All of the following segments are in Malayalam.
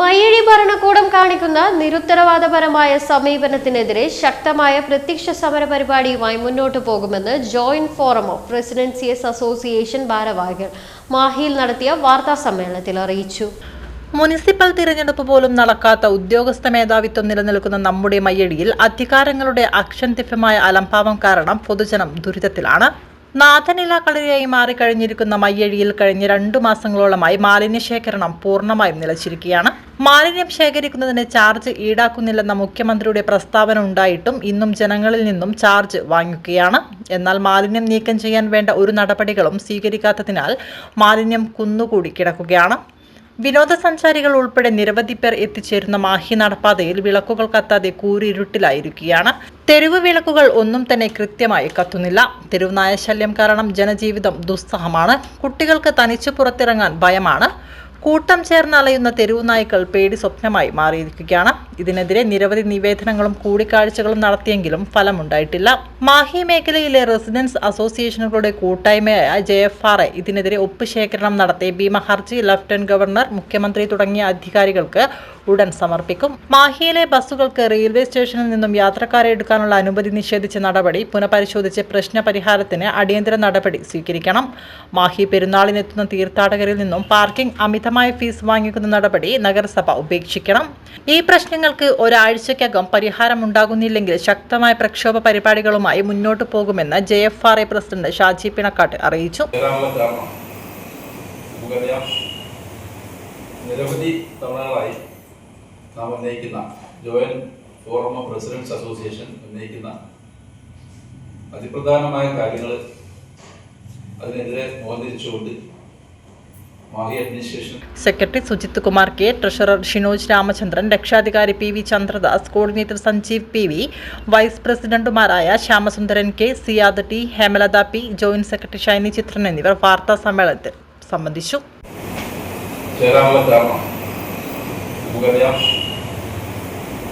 മയ്യഴി ഭരണകൂടം കാണിക്കുന്ന നിരുത്തരവാദപരമായ സമീപനത്തിനെതിരെ ശക്തമായ പ്രത്യക്ഷ സമര പരിപാടിയുമായി മുന്നോട്ടു പോകുമെന്ന് joint forum of residencies association ഭാരവാഹികൾ മാഹിയിൽ നടത്തിയ വാർത്താ സമ്മേളനത്തിൽ അറിയിച്ചു. മുനിസിപ്പൽ തിരഞ്ഞെടുപ്പ് പോലും നടക്കാത്ത ഉദ്യോഗസ്ഥ മേധാവിത്വം നിലനിൽക്കുന്ന നമ്മുടെ മയ്യടിയിൽ അധികാരങ്ങളുടെ അക്ഷന്തിഭ്യമായ അലംഭാവം കാരണം പൊതുജനം ദുരിതത്തിലാണ്. നാഥനില കളരിയായി മാറിക്കഴിഞ്ഞിരിക്കുന്ന മയ്യഴിയിൽ കഴിഞ്ഞ രണ്ടു മാസങ്ങളോളമായി മാലിന്യ ശേഖരണം പൂർണമായും നിലച്ചിരിക്കുകയാണ്. മാലിന്യം ശേഖരിക്കുന്നതിന് ചാർജ് ഈടാക്കുന്നില്ലെന്ന മുഖ്യമന്ത്രിയുടെ പ്രസ്താവന ഉണ്ടായിട്ടും ഇന്നും ജനങ്ങളിൽ നിന്നും ചാർജ് വാങ്ങിക്കുകയാണ്. എന്നാൽ മാലിന്യം നീക്കം ചെയ്യാൻ വേണ്ട ഒരു നടപടികളും സ്വീകരിക്കാത്തതിനാൽ മാലിന്യം കുന്നുകൂടി കിടക്കുകയാണ്. വിനോദസഞ്ചാരികൾ ഉൾപ്പെടെ നിരവധി പേർ എത്തിച്ചേരുന്ന മാഹി നടപ്പാതയിൽ വിളക്കുകൾ കത്താതെ കൂരിരുട്ടിലായിരിക്കുകയാണ്. തെരുവ് വിളക്കുകൾ ഒന്നും തന്നെ കൃത്യമായി കത്തുന്നില്ല. തെരുവ് നായശല്യം കാരണം ജനജീവിതം ദുസ്സഹമാണ്. കുട്ടികൾക്ക് തനിച്ചു പുറത്തിറങ്ങാൻ ഭയമാണ്. കൂട്ടം ചേർന്ന് അലയുന്ന തെരുവു നായ്ക്കൾ പേടി സ്വപ്നമായി മാറിയിരിക്കുകയാണ്. ഇതിനെതിരെ നിരവധി നിവേദനങ്ങളും കൂടിക്കാഴ്ചകളും നടത്തിയെങ്കിലും ഫലമുണ്ടായിട്ടില്ല. മാഹി മേഖലയിലെ റെസിഡൻസ് അസോസിയേഷനുകളുടെ കൂട്ടായ്മയായ ജെ എഫ് ആർ ഐ ഇതിനെതിരെ ഒപ്പ് ശേഖരണം നടത്തി. ഭീമ ഹർജി ലഫ്റ്റനന്റ് ഗവർണർ മുഖ്യമന്ത്രി തുടങ്ങിയ അധികാരികൾക്ക് ഉടൻ സമർപ്പിക്കും. മാഹിയിലെ ബസ്സുകൾക്ക് റെയിൽവേ സ്റ്റേഷനിൽ നിന്നും യാത്രക്കാരെ എടുക്കാനുള്ള അനുമതി നിഷേധിച്ച നടപടി പുനഃപരിശോധിച്ച് പ്രശ്ന പരിഹാരത്തിന് അടിയന്തര നടപടി സ്വീകരിക്കണം. മാഹി പെരുന്നാളിനെത്തുന്ന തീർത്ഥാടകരിൽ നിന്നും പാർക്കിംഗ് അമിതമായ ഫീസ് വാങ്ങിക്കുന്ന നടപടി നഗരസഭ ഉപേക്ഷിക്കണം. ഈ പ്രശ്നങ്ങൾക്ക് ഒരാഴ്ചയ്ക്കകം പരിഹാരമുണ്ടാകുന്നില്ലെങ്കിൽ ശക്തമായ പ്രക്ഷോഭ പരിപാടികളുമായി മുന്നോട്ടു പോകുമെന്ന് J F R I president Shaji Pinakkattu അറിയിച്ചു. നിരവധി തവണകളായി നാം ഉന്നയിക്കുന്ന ജോയിന്റ് ഫോറം ഓഫ് അസോസിയേഷൻ ഉന്നയിക്കുന്ന അതിപ്രധാനമായ കാര്യങ്ങൾ അതിനെതിരെ Mohan തിരിച്ചുകൊണ്ട് Mahe administration secretary Sujith Kumar K treasurer Shinoj Ramachandran രക്ഷാധികാരി P V Chandradas coordinator Sanjeev P V vice പ്രസിഡന്റുമാരായ Shyamasundaran K Siyad T Hemalatha P joint secretary Shiny Chithran എന്നിവർ വാർത്താ സമ്മേളനത്തിൽ സംബന്ധിച്ചു.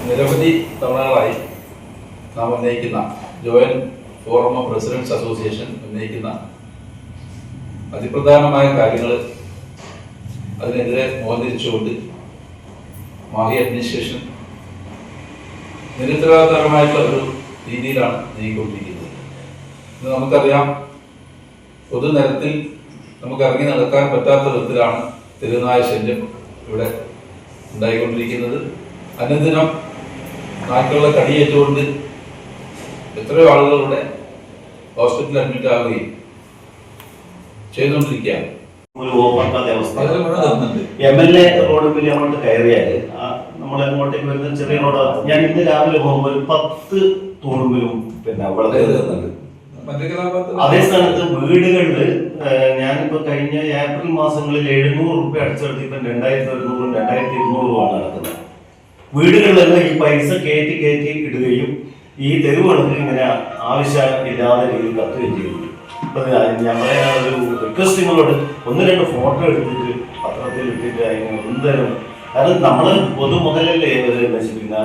നിരവധി തവണകളായി നാം ഉന്നയിക്കുന്ന joint forum of presidents association ഉന്നയിക്കുന്ന അതിപ്രധാനമായ കാര്യങ്ങൾ അതിനെതിരെ മുഖം തിരിച്ചുകൊണ്ട് മാഹി അഡ്മിനിസ്ട്രേഷൻ നിരുത്തരവാദപരമായിട്ടുള്ള ഒരു രീതിയിലാണ് നീങ്ങിക്കൊണ്ടിരിക്കുന്നത്. ഇന്ന് നമുക്കറിയാം പൊതുനിരത്തിൽ നമുക്ക് ഇറങ്ങി നടക്കാൻ പറ്റാത്ത വിധത്തിലാണ് തിരുനായ ശല്യം ഇവിടെ ഉണ്ടായിക്കൊണ്ടിരിക്കുന്നത്. അനുദിനം നായ്ക്കളുടെ കടിയേറ്റുകൊണ്ട് എത്രയോ ആളുകളുടെ ഹോസ്പിറ്റലിൽ അഡ്മിറ്റ് ആവുകയും ചെയ്തുകൊണ്ടിരിക്കുകയാണ്. ഒരു ഓപ്പർക്കാത്ത അവസ്ഥ. എം എൽ എ റോഡ് വലിയ അങ്ങോട്ട് കയറിയാൽ നമ്മൾ അങ്ങോട്ടേക്ക് വരുന്ന ചെറിയ റോഡ്. ഞാൻ ഇന്ന് രാവിലെ പോകുമ്പോൾ ഒരു പത്ത് തൂണുമ്പിലും പിന്നെ വെള്ളം അതേ സ്ഥാനത്ത് വീടുകളിൽ ഞാനിപ്പോ കഴിഞ്ഞ ഏപ്രിൽ മാസങ്ങളിൽ എഴുന്നൂറ് റുപ്യ അടിച്ചെടുത്ത് ഇപ്പം രണ്ടായിരത്തി ഒരുന്നൂറും രണ്ടായിരത്തി ഇരുന്നൂറുമാണ് നടക്കുന്നത്. വീടുകളിലെല്ലാം ഈ പൈസ കയറ്റി കയറ്റി ഇടുകയും ഈ തെരുവുകൾക്ക് ഇങ്ങനെ ആവശ്യമില്ലാത്ത രീതിയിൽ കത്തുകയും ചെയ്തു അപ്പൊ ഞാൻ പറയാൻ ഒരു റിക്വസ്റ്റ് നിങ്ങളോട് ഒന്ന് രണ്ട് ഫോട്ടോ എടുത്തിട്ട് പത്രത്തിൽ ഇട്ടിട്ട് അതിന് എന്തായാലും കാരണം നമ്മൾ പൊതുമുതലല്ലേ ഇവർ നശിപ്പിക്കുന്ന